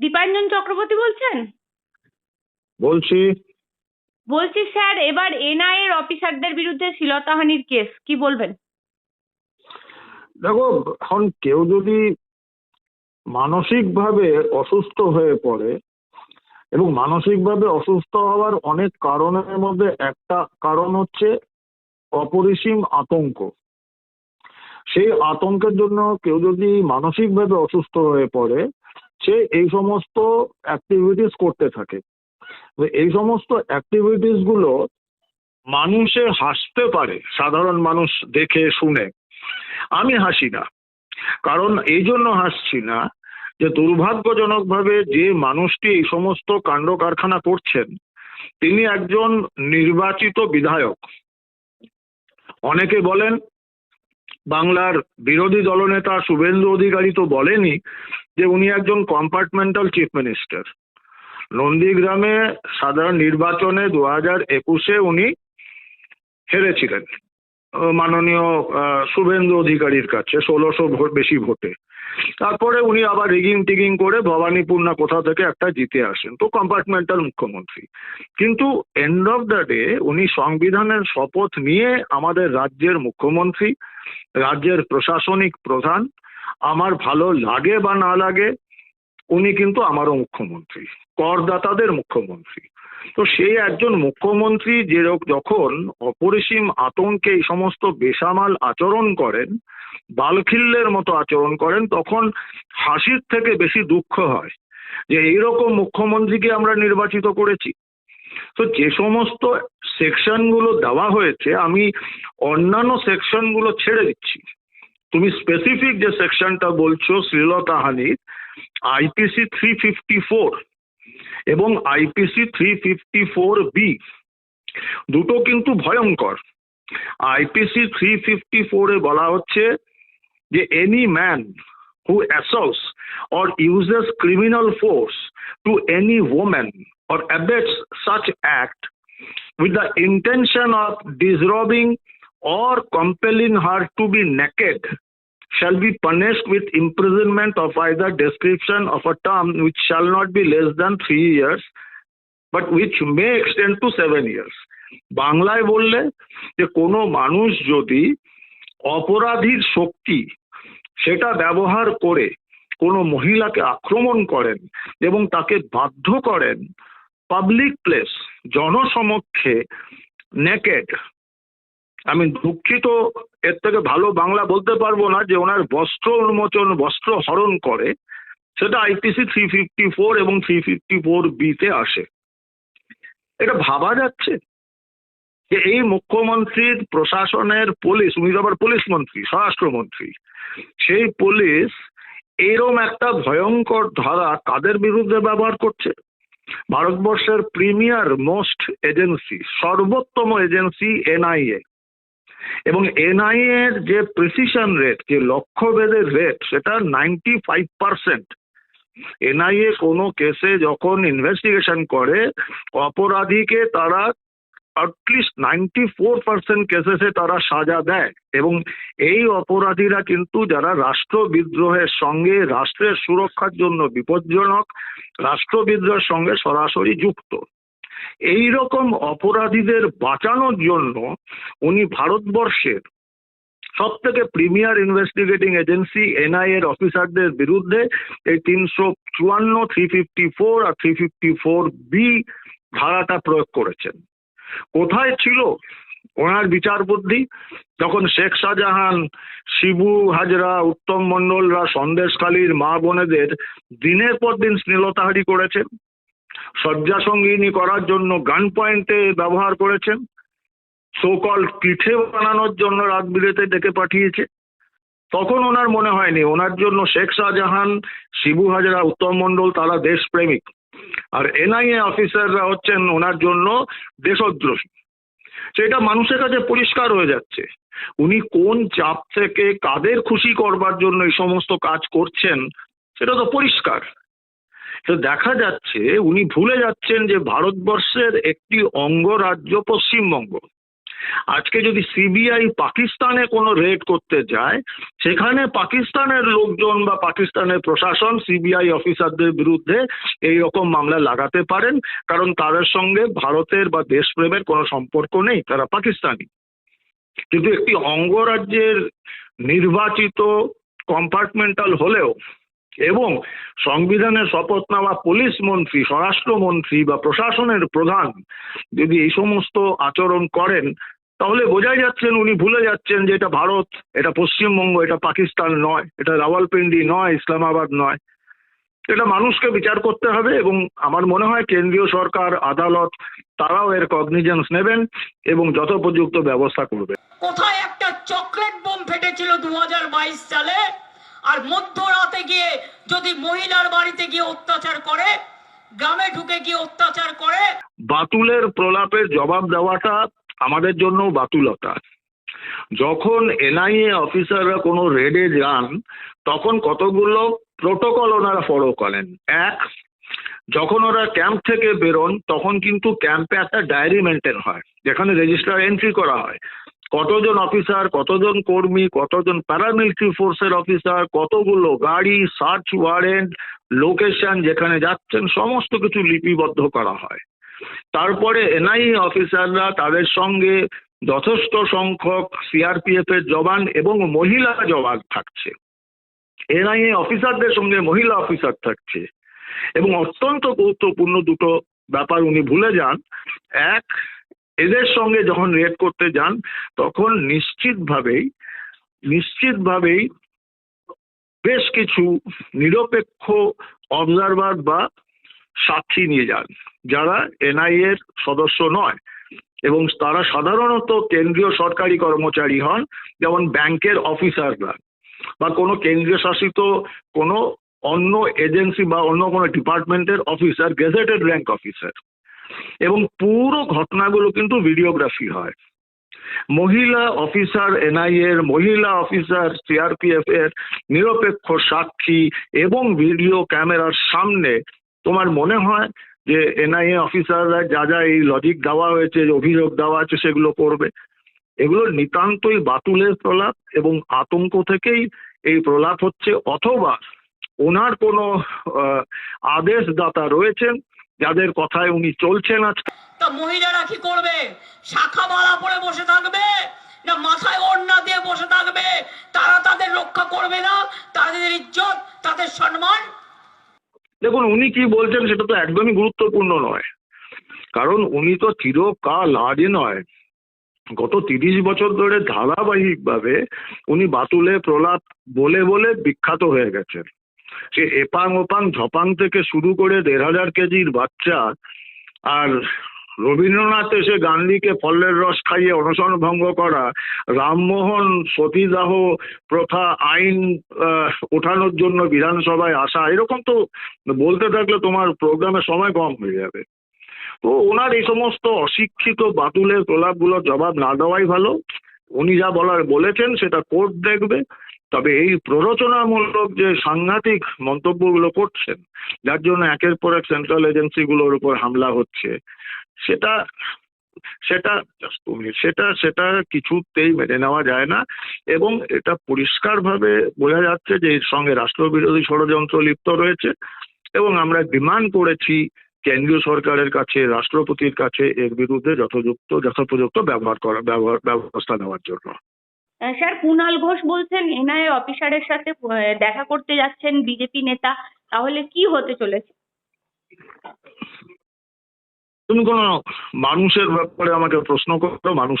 দীপাঞ্জন চক্রবর্তী বলছেন? বলছি। বলছি স্যার এবার এনআইএ এর অফিসারদের বিরুদ্ধে শ্লীলতাহানির কেস কি বলবেন? দেখো এখন কেউ যদি মানসিকভাবে অসুস্থ হয়ে পড়ে এবং মানসিকভাবে অসুস্থ হওয়ার অনেক কারণের মধ্যে একটা কারণ হচ্ছে অপরিসীম আতঙ্ক। সেই আতঙ্কের জন্য কেউ যদি মানসিকভাবে অসুস্থ হয়ে পড়ে সে এই সমস্ত অ্যাক্টিভিটিস করতে থাকে। এই সমস্ত অ্যাক্টিভিটিসগুলো মানুষে হাসতে পারে, সাধারণ মানুষ দেখে, শুনে। আমি হাসি না। কারণ এই জন্য হাসছি না যে দুর্ভাগ্যজনকভাবে যে মানুষটি এই সমস্ত কাণ্ড কারখানা করছেন, তিনি একজন নির্বাচিত বিধায়ক। অনেকে বলেন, বাংলার বিরোধী দলনেতা শুভেন্দু অধিকারী তো বলেনি যে উনি একজন কম্পার্টমেন্টাল চিফ মিনিস্টার নন্দীগ্রামে সাধারণ নির্বাচনে দু হাজার একুশে উনি হেরেছিলেন। মাননীয় শুভেন্দু অধিকারীর কাছে, ষোলোশো ভোট, বেশি ভোটে। তারপরে উনি আবার রিগিং টিগিং করে ভবানীপুর না কোথা থেকে একটা জিতে আসেন। তো কম্পার্টমেন্টাল মুখ্যমন্ত্রী। কিন্তু এন্ড অফ দ্য ডে উনি সংবিধানের শপথ নিয়ে আমাদের রাজ্যের মুখ্যমন্ত্রী, রাজ্যের প্রশাসনিক প্রধান আমার ভালো লাগে বা না লাগে, উনি কিন্তু আমারও মুখ্যমন্ত্রী, করদাতাদের মুখ্যমন্ত্রী। তো সেই একজন মুখ্যমন্ত্রী যে যখন অপরিসীম আতঙ্কে এই সমস্ত বেসামাল আচরণ করেন, বালখিল্যের মতো আচরণ করেন, তখন হাসির থেকে বেশি দুঃখ হয় যে এইরকম মুখ্যমন্ত্রীকে আমরা নির্বাচিত করেছি। তো যে সমস্ত সেকশনগুলো দেওয়া হয়েছে, আমি অন্যান্য সেকশনগুলো ছেড়ে দিচ্ছি। তুমি স্পেসিফিক যে সেকশনটা বলছো শ্লীলতাহানির আইপিসি থ্রি ফিফটি ফোর এবং IPC three fifty four B দুটো কিন্তু ভয়ঙ্কর। আইপিসি থ্রি ফিফটি ফোরে বলা হচ্ছে যে any man who assaults or uses criminal force to any woman or abets such act with the intention of disrobing or compelling her to be naked shall be punished with imprisonment of either description of a term which shall not be less than three years but which may extend to seven years বাংলায় বললে যে কোনো মানুষ যদি অপরাধীর শক্তি সেটা ব্যবহার করে কোনো মহিলাকে আক্রমণ করেন এবং তাকে বাধ্য করেন পাবলিক প্লেস জনসমক্ষে নেকেড আমি দুঃখিত, এর থেকে ভালো বাংলা বলতে পারব না যে ওনার বস্ত্র উন্মোচন, বস্ত্র হরণ করে, সেটা আইপিসি থ্রি ফিফটি ফোর এবং থ্রি ফিফটি ফোর বিতে আসে। এটা ভাবা যাচ্ছে যে এই মুখ্যমন্ত্রীর প্রশাসনের পুলিশ উনি আবার পুলিশ মন্ত্রী, স্বরাষ্ট্রমন্ত্রী, সেই পুলিশ এরম একটা ভয়ঙ্কর ধারা কাদের বিরুদ্ধে ব্যবহার করছে? ভারতবর্ষের প্রিমিয়ার মোস্ট এজেন্সি সর্বোত্তম এজেন্সি এনআইএ এবং এনআইএ এর যে প্রিসিশন রেট যে লক্ষ্যভেদের রেট সেটা নাইনটি ফাইভ পার্সেন্ট এনআইএ কোনো কেসে যখন ইনভেস্টিগেশন করে, অপরাধীকে তারা at least ninety four percent কেসেসে তারা সাজা দেয়। এবং এই অপরাধীরা কিন্তু যারা রাষ্ট্রবিদ্রোহের সঙ্গে রাষ্ট্রের সুরক্ষার জন্য বিপজ্জনক রাষ্ট্রবিদ্রোহের সঙ্গে সরাসরি যুক্ত। এই রকম অপরাধীদের বাঁচানোর জন্য উনি ভারতবর্ষের সব থেকে প্রিমিয়ার ইনভেস্টিগেটিং এজেন্সি এনআই এর অফিসারদের বিরুদ্ধে এই তিনশো চুয়ান্ন থ্রি ফিফটি ফোর আর থ্রি ফিফটি ফোর বি ধারাটা প্রয়োগ করেছেন। কোথায় ছিল ওনার বিচার বুদ্ধি? যখন শেখ শাহজাহান, শিবু হাজরা, উত্তম মণ্ডলরা সন্দেশখালীর মা বোনেদের দিনের পর দিন স্নেলতাহারি করেছেন শয্যা সঙ্গিনী করার জন্য গান পয়েন্টে ব্যবহার করেছেন। সোকল পিঠে বানানোর জন্য রাত বিরেতে ডেকে পাঠিয়েছে। তখন ওনার মনে হয়নি। ওনার জন্য শেখ শাহজাহান, শিবু হাজরা, উত্তম মণ্ডল তারা দেশপ্রেমিক। আর এনআইএ অফিসাররা হচ্ছেন ওনার জন্য দেশদ্রোহী। সেটা মানুষের কাছে পরিষ্কার হয়ে যাচ্ছে। উনি কোন চাপ থেকে কাদের খুশি করবার জন্য এই সমস্ত কাজ করছেন, সেটা তো পরিষ্কার। তো দেখা যাচ্ছে উনি ভুলে যাচ্ছেন যে ভারতবর্ষের একটি অঙ্গরাজ্য পশ্চিমবঙ্গ। আজকে যদি সিবিআই পাকিস্তানে কোনো রেড করতে যায়, সেখানে পাকিস্তানের লোকজন বা পাকিস্তানের প্রশাসন, সিবিআই অফিসারদের বিরুদ্ধে এই রকম মামলা লাগাতে পারেন, কারণ তাদের সঙ্গে ভারতের বা দেশপ্রেমের কোনো সম্পর্ক নেই, তারা পাকিস্তানি। কিন্তু একটি অঙ্গরাজ্যের নির্বাচিত কম্পার্টমেন্টাল হলেও এবং সংবিধানের শপথ নেওয়া পুলিশ মন্ত্রী স্বরাষ্ট্রমন্ত্রী বা প্রশাসনের প্রধান যদি এই সমস্ত আচরণ করেন, তাহলে বোঝাই যাচ্ছেন উনি ভুলে যাচ্ছেন যে এটা ভারত, এটা পশ্চিমবঙ্গ, এটা পাকিস্তান নয়, এটা রাওয়ালপিন্ডি নয়, ইসলামাবাদ নয়। এটা মানুষকে বিচার করতে হবে এবং আমার মনে হয় কেন্দ্রীয় সরকার, আদালত, তারাও এর কগনিজেন্স নেবেন এবং যথোপযুক্ত ব্যবস্থা করবে কোথায় একটা চকলেট বোম ফেটেছিল দু সালে, আর মধ্যরাতে গিয়ে যদি মহিলার বাড়িতে গিয়ে অত্যাচার করে, গ্রামে ঢুকে গিয়ে অত্যাচার করে, বাতুলের প্রলাপের জবাব দেওয়াটা আমাদের জন্য বাতুলতা। যখন এনআইএ অফিসাররা কোনো রেডে যান, তখন কতগুলো প্রোটোকল ওনারা ফলো করেন। এক, যখন ওরা ক্যাম্প থেকে বেরোন, তখন কিন্তু ক্যাম্পে একটা ডায়েরি মেনটেন হয়, যেখানে রেজিস্টার এন্ট্রি করা হয়। কতজন অফিসার, কতজন কর্মী, কতজন প্যারামিলিটারি ফোর্সের অফিসার কতগুলো গাড়ি সার্চ ওয়ারেন্ট লোকেশন যেখানে যাচ্ছেন, সমস্ত কিছু লিপিবদ্ধ করা হয়। তারপরে এনআইএ অফিসাররা তাদের সঙ্গে যথেষ্ট সংখ্যক সিআরপিএফ এর জওয়ান এবং মহিলা জওয়ান থাকছে। এনআইএ অফিসারদের সঙ্গে মহিলা অফিসার থাকছে। এবং অত্যন্ত গুরুত্বপূর্ণ দুটো ব্যাপার উনি ভুলে যান। এক এদের সঙ্গে যখন রেড করতে যান, তখন নিশ্চিতভাবেই নিশ্চিতভাবেই বেশ কিছু নিরপেক্ষ অবজারভার বা সাক্ষী নিয়ে যান, যারা এনআইএ এর সদস্য নয়। এবং তারা সাধারণত কেন্দ্রীয় সরকারি কর্মচারী হন, যেমন ব্যাংকের অফিসাররা, বা কোনো কেন্দ্রীয় শাসিত কোনো অন্য এজেন্সি বা অন্য কোনো ডিপার্টমেন্টের অফিসার গেজেটেড র্যাঙ্ক অফিসার এবং পুরো ঘটনাগুলো কিন্তু ভিডিওগ্রাফি হয়। মহিলা অফিসার এনআইএ এর মহিলা অফিসার সিআরপিএফ এর নিরপেক্ষ সাক্ষী এবং ভিডিও ক্যামেরার সামনে তোমার মনে হয় যে এনআইএ অফিসাররা যা যা এই লজিক দেওয়া হয়েছে অভিযোগ দেওয়া আছে, সেগুলো করবে? এগুলো নিতান্তই বাতুলের প্রলাপ এবং আতঙ্ক থেকেই এই প্রলাপ হচ্ছে, অথবা ওনার কোনো আদেশদাতা রয়েছেন যাদের কথায় উনি চলছেন আজকে। তা মহিলারা কি করবে? শাখা মালা পরে বসে থাকবে? না মাথায় ওড়না দিয়ে বসে থাকবে? তারা তাদের রক্ষা করবে না? তাদের ইজ্জত তাদের সম্মান? দেখুন উনি কি বলছেন সেটা তো একদমই গুরুত্বপূর্ণ নয়। কারণ উনি তো চিরকাল আজই নয়। গত তিরিশ বছর ধরে ধারাবাহিকভাবে উনি বাতুলে প্রলাপ বলে বলে বিখ্যাত হয়ে গেছেন। সে এপাং ওপাং ধপাং থেকে শুরু করে দেড় হাজার কেজির বাচ্চা, আর রবীন্দ্রনাথ এসে গান্ধীকে ফলের রস খাইয়ে অনশন ভঙ্গ করা, রামমোহন সতীদাহ প্রথা আইন ওঠানোর জন্য বিধানসভায় আসা, এরকম তো বলতে থাকলে তোমার প্রোগ্রামে সময় কম হয়ে যাবে। তো ওনার এই সমস্ত অশিক্ষিত বাতুলের প্রলাপগুলোর জবাব না দেওয়াই ভালো। উনি যা বলার বলেছেন সেটা কোর্ট দেখবে। তবে এই প্ররোচনামূলক যে সাংঘাতিক মন্তব্যগুলো করছেন, যার জন্য একের পর এক সেন্ট্রাল এজেন্সিগুলোর উপর হামলা হচ্ছে, সেটা সেটা সেটা সেটা কিছুতেই মেনে নেওয়া যায় না এবং এটা পরিষ্কারভাবে বোঝা যাচ্ছে যে এর সঙ্গে রাষ্ট্রবিরোধী ষড়যন্ত্র লিপ্ত রয়েছে এবং আমরা ডিমান্ড করেছি কেন্দ্রীয় সরকারের কাছে, রাষ্ট্রপতির কাছে এর বিরুদ্ধে যথাযুক্ত, যথোপযুক্ত ব্যবহার করা, ব্যবহার, ব্যবস্থা নেওয়ার জন্য। স্যার কুণাল ঘোষ বলছেন এনআইএ অফিসারের সাথে দেখা করতে যাচ্ছেন বিজেপি নেতা তাহলে কি হতে চলেছে? তুমি কোনো মানুষের ব্যাপারে আমাকে প্রশ্ন করো মানুষ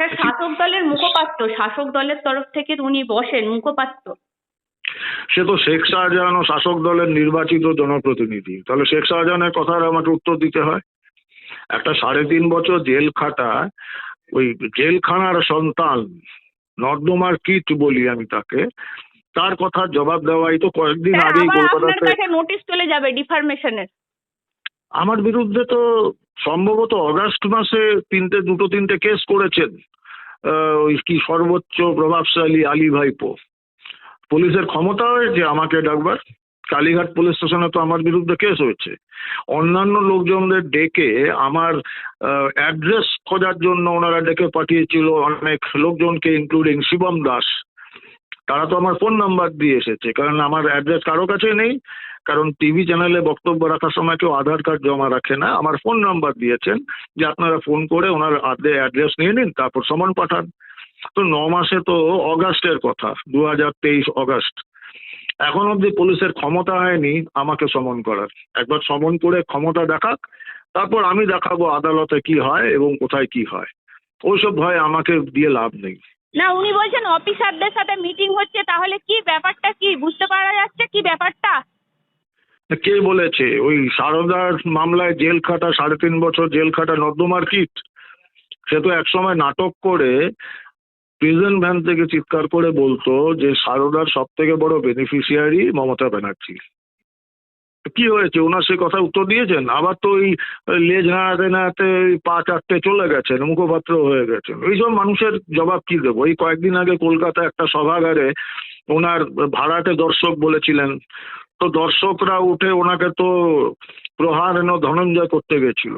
স্যার শাসক দলের মুখপাত্র শাসক দলের তরফ থেকে উনি বসেন মুখপাত্র। সে তো শেখ শাহজাহান ও শাসক দলের নির্বাচিত জনপ্রতিনিধি। তাহলে শেখ শাহজাহানের কথার আমাকে উত্তর দিতে হয়। একটা সাড়ে তিন বছর জেল খাটা ওই জেলখানার সন্তান নর্দমার কিট বলি আমি তাকে তার কথার জবাব দেওয়াই তো কয়েকদিন আবার কলকাতাতে নোটিশ চলে যাবে ডিফার্মেশনের। আমার বিরুদ্ধে তো সম্ভবত অগাস্ট মাসে তিনটে দুটো তিনটে কেস করেছেন ওই কি সর্বোচ্চ প্রভাবশালী আলী ভাইপো। পুলিশের ক্ষমতা হয়েছে আমাকে ডাকবার। কালীঘাট পুলিশ স্টেশনে তো আমার বিরুদ্ধে কেস হয়েছে। অন্যান্য লোকজনদের ডেকে আমার অ্যাড্রেস খোঁজার জন্য ওনারা ডেকে পাঠিয়েছিল অনেক লোকজনকে ইনক্লুডিং শিবম দাস। তারা তো আমার ফোন নাম্বার দিয়ে এসেছে, কারণ আমার অ্যাড্রেস কারও কাছে নেই। কারণ টিভি চ্যানেলে বক্তব্য রাখার সময় কেউ আধার কার্ড জমা রাখে না। আমার ফোন নাম্বার দিয়েছেন যে আপনারা ফোন করে ওনার আদে অ্যাড্রেস নিয়ে নিন, তারপর সমান পাঠান। তো ন মাসে তো অগাস্টের কথা, দু হাজার তেইশ অগাস্ট এখন অবধি পুলিশের ক্ষমতা হয়নি আমাকে সমন করার। একবার সমন করে ক্ষমতা দেখাক তারপর আমি দেখাবো আদালতে কি হয় এবং কোথায় কি হয়। ওইসব ভয় আমাকে দিয়ে লাভ নেই। না উনি বলছেন অফিসারদের সাথে মিটিং হচ্ছে তাহলে কি ব্যাপারটা কি? বুঝতে পারা যাচ্ছে কি ব্যাপারটা? কে বলেছে? ওই সারদার মামলায় জেল খাটা সাড়ে তিন বছর জেল খাটা নর্দমার কিট? সে তো একসময় নাটক করে প্রিজন ভ্যান থেকে চিৎকার করে বলতো যে সারদার সব থেকে বড় বেনিফিশিয়ারি মমতা ব্যানার্জি। কি হয়েছে? ওনার সে কথা উত্তর দিয়েছেন? আবার তো ওই লেজ নাড়াতে নাড়াতে পা চারটে চলে গেছেন, মুখপাত্র হয়ে গেছেন। এইসব মানুষের জবাব কি দেবো? এই কয়েকদিন আগে কলকাতা একটা সভাগারে ওনার ভাড়াটে দর্শক বলেছিলেন। তো দর্শকরা উঠে ওনাকে তো প্রহার ধনঞ্জয় করতে গেছিল।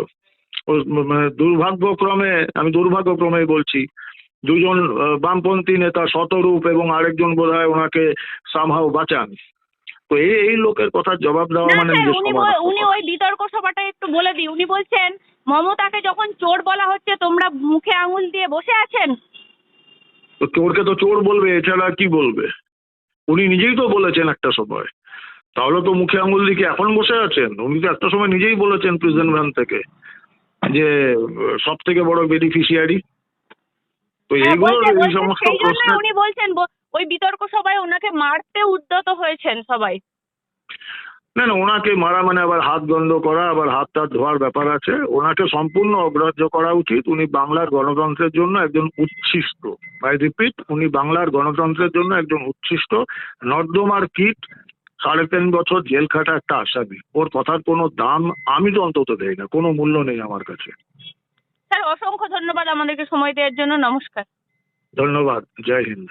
মানে দুর্ভাগ্যক্রমে, আমি দুর্ভাগ্যক্রমে বলছি দুজন বামপন্থী নেতা শতরূপ এবং আরেকজন বোধ হয় ওনাকে সামহাও বাঁচান। তো এই এই লোকের কথা জবাব দেওয়া মানে উনি ওই বিতর্ক সভাটা একটু বলে দিই। উনি বলছেন মমতাকে যখন চোর বলা হচ্ছে তোমরা মুখে আঙুল দিয়ে বসে আছেন? তো চোরকে তো চোর বলবে এছাড়া কি বলবে? উনি নিজেই তো বলেছেন একটা সময়। তাহলে তো মুখে আঙুল দিকে এখন বসে আছেন? উনি তো একটা সময় নিজেই বলেছেন প্রিজন ভ্যান থেকে যে সব থেকে বড় বেনিফিশিয়ারি তো হ্যাঁ, এইগুলো এই সমস্ত সেই উনি বলছেন ওই বিতর্ক সভায় ওনাকে মারতে উদ্যত হয়েছেন সবাই। না না ওনাকে মারা মানে আবার হাত গন্ধ করা আবার হাত টাত ধোয়ার ব্যাপার আছে। ওনাকে সম্পূর্ণ অগ্রাহ্য করা উচিত। উনি বাংলার গণতন্ত্রের জন্য একজন উচ্ছিষ্ট। আই রিপিট উনি বাংলার গণতন্ত্রের জন্য একজন উচ্ছিষ্ট। নর্দমার কিট সাড়ে তিন বছর জেল খাটা একটা আসামি। ওর কথার কোনো দাম আমি তো অন্তত দেই না। কোনো মূল্য নেই আমার কাছে। স্যার অসংখ্য ধন্যবাদ আমাদেরকে সময় দেওয়ার জন্য। নমস্কার। ধন্যবাদ। জয় হিন্দ।